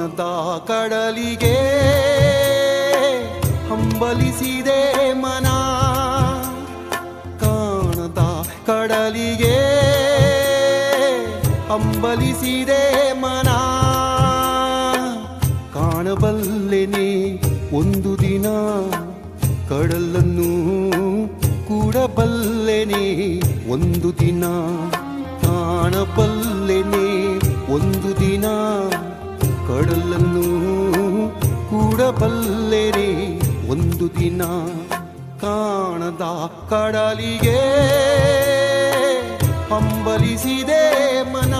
ಕಾಣದ ಕಡಲಿಗೆ ಹಂಬಲಿಸಿದೆ ಮನ. ಕಾಣದ ಕಡಲಿಗೆ ಹಂಬಲಿಸಿದೆ ಮನ. ಕಾಣಬಲ್ಲೆನೆ ಒಂದು ದಿನ ಕಡಲನ್ನು ಕೂಡಬಲ್ಲೆನೆ ಒಂದು ದಿನ. ಕಾಣಬಲ್ಲೆನೆ ಒಂದು ದಿನ ಕಡಲನ್ನು ಕೂಡಬಲ್ಲೆರೆ ಒಂದು ದಿನ ಕಾಣದ ಕಡಲಿಗೆ ಹಂಬಲಿಸಿದೆ ಮನ.